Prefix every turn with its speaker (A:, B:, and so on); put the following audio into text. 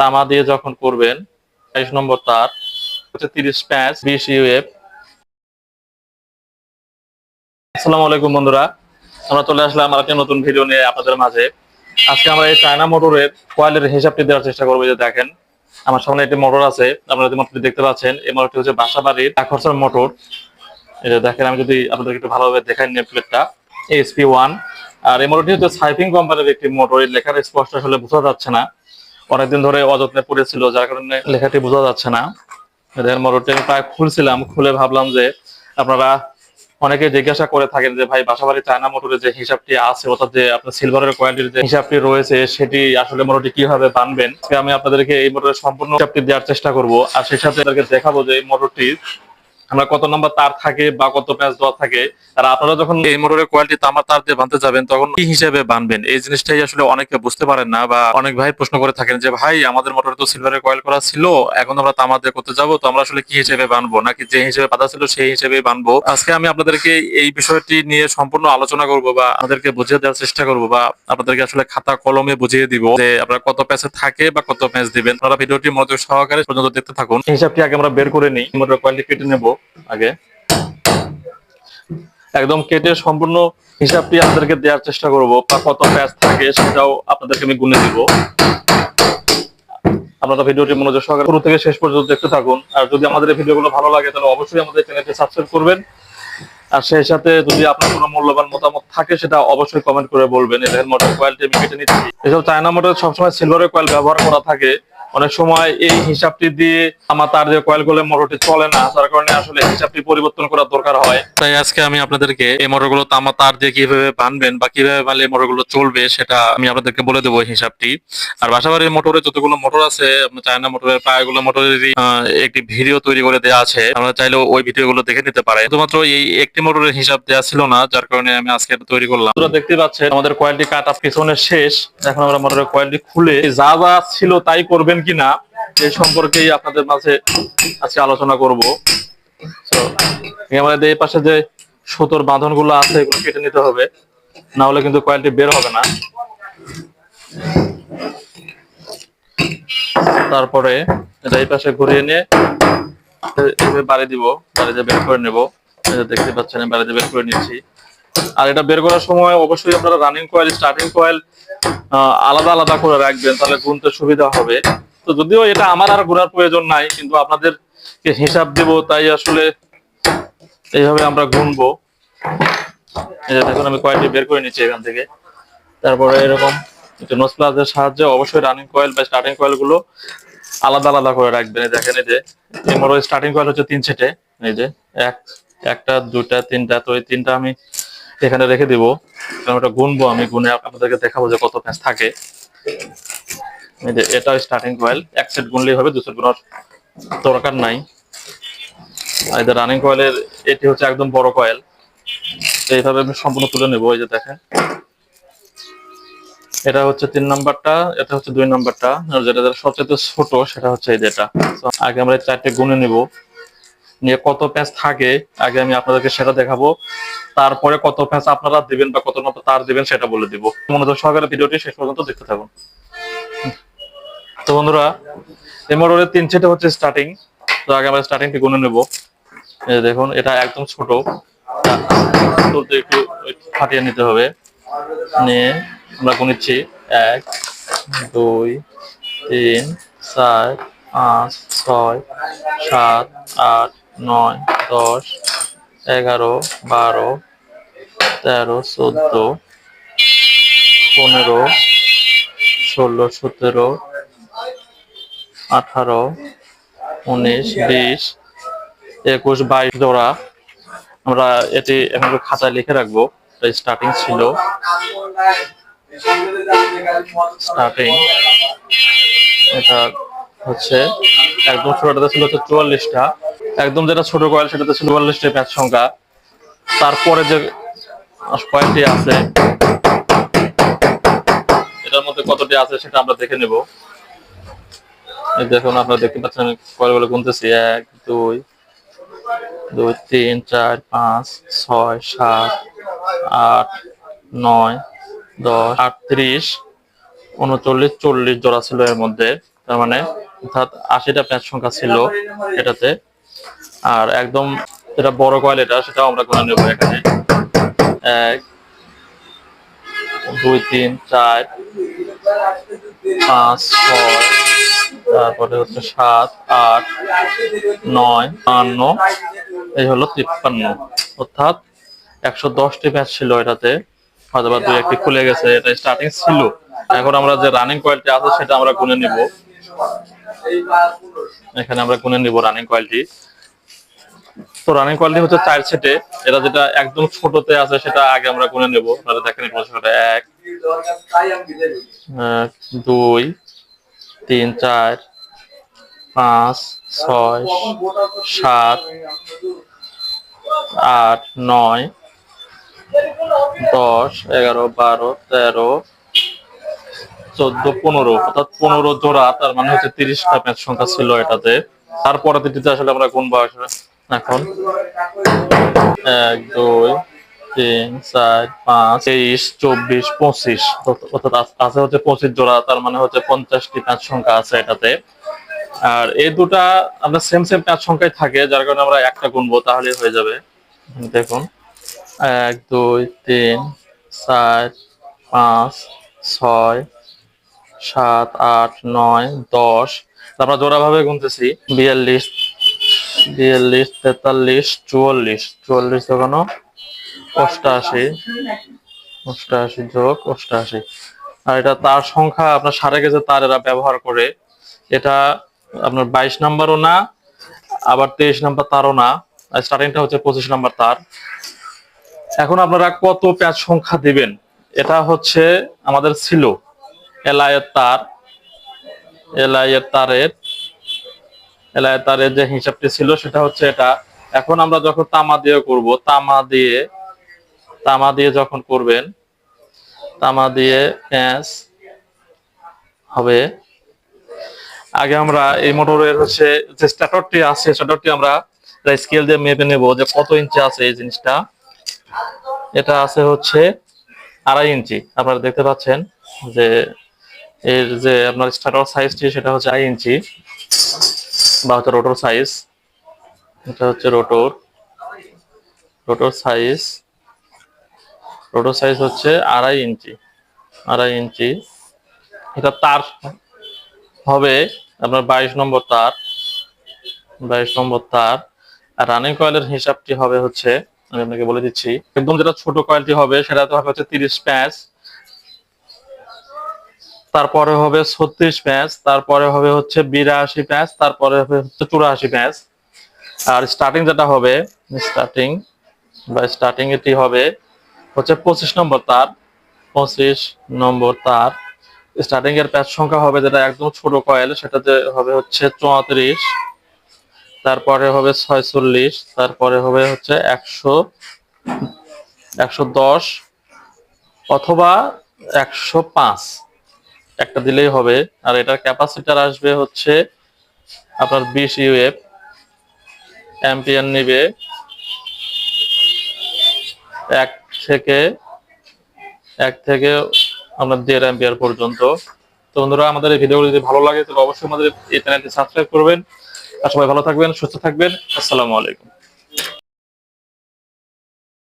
A: তামা দিয়ে যখন করবেন বাইশ নম্বর তার হচ্ছে তিরিশ প্যাঁচ বিশ ইউএফ আসসালামু আলাইকুম বন্ধুরা আমরা চলে আসলাম আরেকটি নতুন ভিডিও নিয়ে আপনাদের মাঝে আজকে আমরা এই চায়না মোটরের কোয়ালের হিসাবটি দেওয়ার চেষ্টা করবো যে দেখেন আমার সামনে একটি মোটর আছে আপনারা যদি মোটরটি দেখতে পাচ্ছেন এই মোটরটি হচ্ছে বাসাবাড়ির খরচার মোটর এটা দেখেন আমি যদি আপনাদেরকে একটু ভালোভাবে দেখাই নিয়ে প্লেটটা এসপি ওয়ান আর এই মোটরটি হচ্ছে সাইফিং কোম্পানির একটি মোটর এই লেখার স্পষ্ট আসলে বোঝা যাচ্ছে না অনেকদিন ধরে অযত্নে পড়েছিল যার কারণে লেখাটি বোঝা যাচ্ছে না এদের মোটরটি আমি প্রায় খুলছিলাম খুলে ভাবলাম যে আপনারা অনেকে জিজ্ঞাসা করে থাকেন যে ভাই বাসাবাড়ি চায়না মোটরের যে হিসাবটি আছে অর্থাৎ যে আপনার সিলভারের কোয়ালিটির যে হিসাবটি রয়েছে সেটি আসলে মোটরটি কিভাবে বানবেন আমি আপনাদেরকে এই মোটরের সম্পূর্ণ হিসাবটি দেওয়ার চেষ্টা করব আর সেই সাথে দেখাবো যে এই মোটরটির আমরা কত নম্বর তার থাকে বা কত প্যাচ দেওয়া থাকে আর আপনারা যখন এই মোটরের কোয়ালিটি তামার তার দিয়ে বানতে যাবেন তখন কি হিসেবে বানবেন এই জিনিসটাই আসলে অনেকে বুঝতে পারেন না বা অনেক ভাই প্রশ্ন করে থাকেন যে ভাই আমাদের মোটরে তো সিলভারের কয়েল করা ছিল এখন আমরা তামার দিয়ে করতে যাবো তো আমরা আসলে কি হিসেবে বানবো নাকি যে হিসেবে বাধা ছিল সেই হিসেবে বানবো আজকে আমি আপনাদেরকে এই বিষয়টি নিয়ে সম্পূর্ণ আলোচনা করব বা আমাদেরকে বুঝিয়ে দেওয়ার চেষ্টা করব বা আপনাদেরকে আসলে খাতা কলমে বুঝিয়ে দিব যে আপনারা কত প্যাচে থাকে বা কত প্যাচ দিবেন আপনারা ভিডিওটি মনোযোগ সহকারে পর্যন্ত দেখতে থাকুন হিসাবটি আগে আমরা বের করে নিই মোটর কোয়ালিটি কেটে নেবো আগে একদম কেটে সম্পূর্ণ হিসাবটি আপনাদেরকে দেওয়ার চেষ্টা করব বা কত প্যাচ থাকে সেটাও আপনাদেরকে আমি গুনে দিব আপনারা ভিডিওটি মনোযোগ সহকারে পুরো থেকে শেষ পর্যন্ত দেখতে থাকুন আর যদি আমাদের এই ভিডিওগুলো ভালো লাগে তাহলে অবশ্যই আমাদের চ্যানেলটি সাবস্ক্রাইব করবেন আর সেই সাথে যদি আপনার কোনো মূল্যবান মতামত থাকে সেটা অবশ্যই কমেন্ট করে বলবেন এদের মোটর কোয়ালিটি আমি কেটে নিচ্ছি এসব চায়না মোটর সবসময় সিলভারের কোয়াল ব্যবহার করা থাকে অনেক সময় এই হিসাবটি দিয়ে আমার তার যে কয়েলগুলো মোটরটি চলে না তার কারণে আসলে হিসাবটি পরিবর্তন করা দরকার হয় তাই আজকে আমি আপনাদেরকে এই মোটরগুলো আমার তার দিয়ে কিভাবে বানবেন বা কিভাবে বানলে মোটরগুলো চলবে সেটা আমি আপনাদেরকে বলে দেবো হিসাবটি আর বাসাবাড়ির মোটরে যতগুলো মোটর আছে চায়না মোটরের প্রায়গুলো মোটরেরই একটি ভিডিও তৈরি করে দেওয়া আছে আমরা চাইলে ওই ভিডিওগুলো দেখে নিতে পারে শুধুমাত্র এই একটি মোটরের হিসাব দেওয়া ছিল না যার কারণে আমি আজকে তৈরি করলাম আপনারা দেখতে পাচ্ছেন আমাদের কয়েলটি আপ পিছনে শেষ এখন আমরা মোটরের কয়েলটি খুলে যা যা ছিল তাই করবেন কিনা এই সম্পর্কেই আপনাদের মাঝে আজকে আলোচনা করব আমাদের এই পাশে যে সুতোর বাঁধন গুলো আছে এগুলো কেটে নিতে হবে না হলে কিন্তু কোয়ালিটি বের হবে না তারপরে এটা এই পাশে ঘুরিয়ে নিয়ে বাড়ি দিব বাড়িতে বের করে নেব দেখতে পাচ্ছেন বাড়িতে বের করে নিচ্ছি আর এটা বের করার সময় অবশ্যই আপনারা রানিং কয়েল স্টার্টিং কয়েল আলাদা আলাদা করে রাখবেন তাহলে গুনতে সুবিধা হবে তো যদিও এটা আমার আর ঘোরার প্রয়োজন নাই কিন্তু আপনাদের হিসাব দেব তাই আসলে এইভাবে আমরা গুনবো দেখুন আমি কয়েলটি বের করে নিচ্ছি এখান থেকে তারপরে এরকম নোস সাহায্যে অবশ্যই রানিং কয়েল বা স্টার্টিং কয়েল গুলো আলাদা আলাদা করে রাখবেন দেখেন এই যে এমরো স্টার্টিং কয়েল হচ্ছে তিন সেটে এই যে এক একটা দুটা তিনটা তো এই তিনটা আমি এখানে রেখে দিব কারণ ওটা গুনবো আমি গুনে আপনাদেরকে দেখাবো যে কত প্যাঁচ থাকে এটা স্টার্টিং কয়েল এক সেট গুনলেই হবে দু সেট গুনার দরকার নাই এই যে রানিং কয়েলের এটি হচ্ছে একদম বড় কয়েল এইভাবে আমি সম্পূর্ণ তুলে নেবো এই যে দেখেন এটা হচ্ছে তিন নাম্বারটা এটা হচ্ছে দুই নাম্বারটা যেটা সবচেয়ে ছোট সেটা হচ্ছে এই যেটা আগে আমরা এই চারটে গুনে নিব নিয়ে কত প্যাঁচ থাকে আগে আমি আপনাদেরকে সেটা দেখাবো তারপরে কত প্যাঁচ আপনারা দিবেন বা কত তার দিবেন সেটা বলে দিব মনোযোগ সহকারে ভিডিওটি শেষ পর্যন্ত দেখতে থাকুন তো বন্ধুরা এই মোটরের তিন সেটা হচ্ছে স্টার্টিং তো আগে আমরা স্টার্টিংটি গুনে নেব দেখুন এটা একদম ছোট তুলতে একটু ফাটিয়ে নিতে হবে নিয়ে আমরা গুনেছি এক দুই তিন চার পাঁচ ছয় সাত আট নয় দশ এগারো বারো তেরো চোদ্দ পনেরো ষোলো সতেরো আঠারো উনিশ বিশ একুশ বাইশ দৌড়া আমরা এটি এখন খাতায় লিখে রাখবো স্টার্টিং ছিল স্টার্টিং এটা হচ্ছে একদম ছোটটাতে ছিল হচ্ছে চুয়াল্লিশটা একদম যেটা ছোট কয়েল সেটাতে ছিল চুয়াল্লিশটা প্যাচ সংখ্যা তারপরে যে কয়েকটি আছে এটার মধ্যে কতটি আছে সেটা আমরা দেখে নেব দেখুন আপনারা দেখতে পাচ্ছেন আমি গুনতেছি এক দুই দুই তিন চার পাঁচ ছয় সাত আট নয় দশ আটত্রিশ উনচল্লিশ চল্লিশ জোড়া ছিল এর মধ্যে তার মানে অর্থাৎ আশিটা প্যাঁচ সংখ্যা ছিল এটাতে আর একদম যেটা বড় কয়েল এটা সেটাও আমরা গুণে নেব এখানে এক দুই তিন চার পাঁচ ছয় তারপরে হচ্ছে সাত আট নয় বান্ন এই হলো তিপ্পান্ন অর্থাৎ একশো দশটি ম্যাচ ছিল এটাতে হয়তো বা দুই একটি খুলে গেছে এটা স্টার্টিং ছিল এখন আমরা যে রানিং কোয়ালিটি আছে সেটা আমরা গুনে নিব এখানে আমরা গুনে নিব রানিং কোয়ালিটি তো রানিং কোয়ালিটি হচ্ছে চার সেটে এটা যেটা একদম ছোটতে আছে সেটা আগে আমরা গুনে নেবো দেখেন এক দুই তিন চার পাঁচ ছয় সাত আট নয় দশ এগারো বারো তেরো চোদ্দ পনেরো অর্থাৎ পনেরো জোড়া তার মানে হচ্ছে তিরিশটা ম্যাচ সংখ্যা ছিল এটাতে তারপরে দিতে আসলে আমরা কোন বয়স এখন এক দুই তিন চার পাঁচ তেইশ চব্বিশ পঁচিশ অর্থাৎ আছে হচ্ছে পঁচিশ জোড়া তার মানে হচ্ছে পঞ্চাশটি পাঁচ সংখ্যা আছে এটাতে আর এই দুটা আপনার সেম সেম পাঁচ সংখ্যায় থাকে যার কারণে আমরা একটা গুনবো তাহলে হয়ে যাবে দেখুন এক দুই তিন চার পাঁচ ছয় সাত আট নয় দশ তারপর জোড়াভাবে গুনতেছি বিয়াল্লিশ বিয়াল্লিশ তেতাল্লিশ চুয়াল্লিশ চুয়াল্লিশ এখনো অষ্টআশি অষ্টআশি যোগ অষ্টআশি আর এটা তার সংখ্যা আপনার সারে গেছে তার এরা ব্যবহার করে এটা আপনার বাইশ নাম্বারও না আবার তেইশ নাম্বার তারও না স্টার্টিংটা হচ্ছে পঁচিশ নাম্বার তার এখন আপনারা কত প্যাঁচ সংখ্যা দিবেন এটা হচ্ছে আমাদের ছিল এলায়ের তার এলায়ের তারের এলায়ের তারের যে হিসাবটি ছিল সেটা হচ্ছে এটা এখন আমরা যখন তামা দিয়ে করব তামা দিয়ে তামা দিয়ে যখন করবেন তামা দিয়ে প্যাঁচ হবে আগে আমরা এই মোটরের হচ্ছে যে স্ট্যাটরটি আছে স্ট্যাটরটি আমরা স্কেল দিয়ে মেপে নেব যে কত ইঞ্চি আছে এই জিনিসটা এটা আছে হচ্ছে আড়াই ইঞ্চি আপনারা দেখতে পাচ্ছেন যে এর যে আপনার স্টার্টার সাইজটি সেটা হচ্ছে আড়াই ইঞ্চি বা হচ্ছে রোটর সাইজ এটা হচ্ছে rotor rotor size rotor size হচ্ছে আড়াই ইঞ্চি আড়াই ইঞ্চি এটা তার হবে আপনার বাইশ নম্বর তার বাইশ নম্বর তার আর রানিং কয়েলের হিসাবটি হবে হচ্ছে আমি আপনাকে বলে দিচ্ছি একদম যেটা ছোট কয়েলটি হবে সেটা তো হবে হচ্ছে তিরিশ প্যাঁচ তারপরে হবে ছত্রিশ প্যাঁচ তারপরে হবে হচ্ছে বিরাশি প্যাঁচ তারপরে হবে হচ্ছে চুরাশি প্যাঁচ আর স্টার্টিং যেটা হবে স্টার্টিং বা স্টার্টিং এটি হবে হচ্ছে পঁচিশ নম্বর তার পঁচিশ নম্বর তার স্টার্টিং এর প্যাচ সংখ্যা হবে যেটা একদম ছোট কয়েল সেটাতে হবে হচ্ছে চৌত্রিশ তারপরে হবে ছয়চল্লিশ তারপরে হবে হচ্ছে একশো একশো দশ অথবা একশো পাঁচ একটা দিলেই হবে আর এটার ক্যাপাসিটার আসবে হচ্ছে আপনার বিশ ইউএফ অ্যাম্পিয়ার নেবে এক থেকে এক থেকে আমরা দেড় অ্যাম্পিয়ার পর্যন্ত তো বন্ধুরা আমাদের এই ভিডিওগুলো যদি ভালো লাগে তবে অবশ্যই আমাদের এই চ্যানেলটি সাবস্ক্রাইব করবেন আর সবাই ভালো থাকবেন সুস্থ থাকবেন আসসালামু আলাইকুম